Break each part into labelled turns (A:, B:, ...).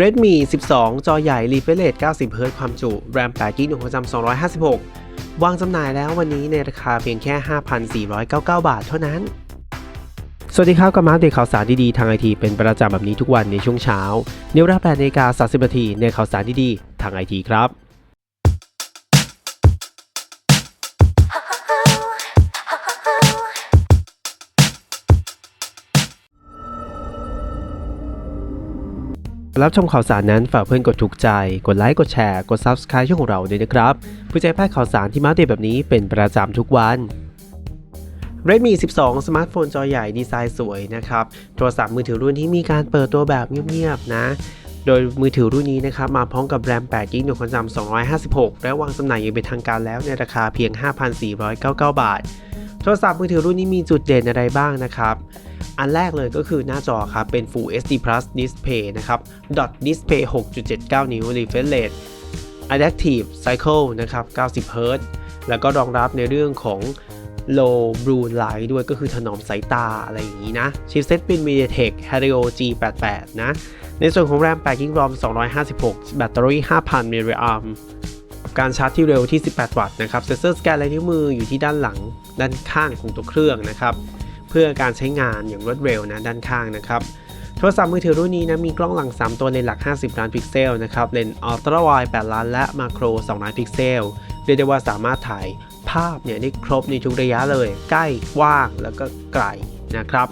A: Redmi 12 จอใหญ่ refresh rate 90 Hz ความจุ RAM 8 GB หน่วยความจำ256 วางจำหน่ายแล้ววันนี้ในราคาเพียงแค่ 5,499 บาทเท่านั้น สวัสดีครับกับมาอัปเดตข่าวสารดีๆ ทางไอทีเป็นประจำแบบนี้ทุกวันในช่วงเช้า เนวรา8นาฬิกา30นาทีในข่าวสารดีๆ ทางไอทีครับ รับชมข่าวสารนั้นฝากเพื่อนกดถูกใจ กดไลค์กดแชร์กด Subscribe ช่องของเราด้วยนะครับเพื่อจะให้พลาดข่าวสารที่มาเดตแบบนี้เป็นประจำทุกวัน Redmi 12 สมาร์ทโฟนจอใหญ่ดีไซน์สวยนะครับ โทรศัพท์มือถือรุ่นที่มีการเปิดตัวแบบเงียบๆนะโดยมือถือรุ่นนี้นะครับมาพร้อมกับแรม8 GB หน่วยความจำ256 และวางจำหน่ายอย่างเป็นทางการแล้วในราคาเพียง 5,499 บาท โทรศัพท์มือถือรุ่นนี้มีจุดเด่นอะไรบ้างนะครับ อันแรกเลยก็คือหน้าจอครับ เป็น Full HD Plus Display นะครับ Dot Display 6.79 นิ้ว Refresh Rate Adaptive Cycle นะครับ 90 Hz แล้วก็รองรับในเรื่องของ Low Blue Light ด้วยก็คือถนอมสายตาอะไรอย่างนี้นะชิปเซ็ตเป็น MediaTek Helio G88 นะ ในส่วนของ RAM 8 GB ROM 256 แบตเตอรี่ 5,000มิลลิแอม การชาร์จที่เร็วที่ 18 วัตต์นะครับเซ็นเซอร์สแกนลายนิ้วมืออยู่ที่ด้านหลังด้านข้างของตัวเครื่องนะครับเพื่อการใช้งานอย่างรวดเร็วนะด้านข้างนะครับโทรศัพท์มือถือรุ่นนี้นะมีกล้องหลัง 3 ตัวเลนหลัก 50 ล้านพิกเซลนะครับเลนส์อัลตร้าไวด์8ล้านและมาโคร2ล้านพิกเซลเรียกได้ว่าสามารถถ่ายภาพเนี่ยได้ครบในทุกระยะเลย ใกล้กว้างแล้วก็ไกลนะครับ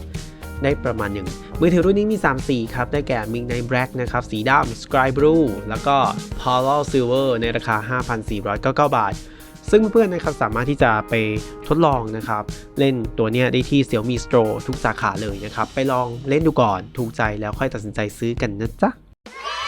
A: ได้ประมาณหนึ่งมือถือรุ่นนี้มี 3 สีครับ ได้แก่ Midnight Black นะครับ สีดำ Sky Blue แล้วก็ p o l o Silver ในราคา 5,499 บาท ซึ่งเพื่อนๆนะครับสามารถที่จะไปทดลองนะครับ เล่นตัวเนี้ยได้ที่ Xiaomi Store ทุกสาขาเลยนะครับ ไปลองเล่นดูก่อนถูกใจแล้วค่อยตัดสินใจซื้อกันนะจ๊ะ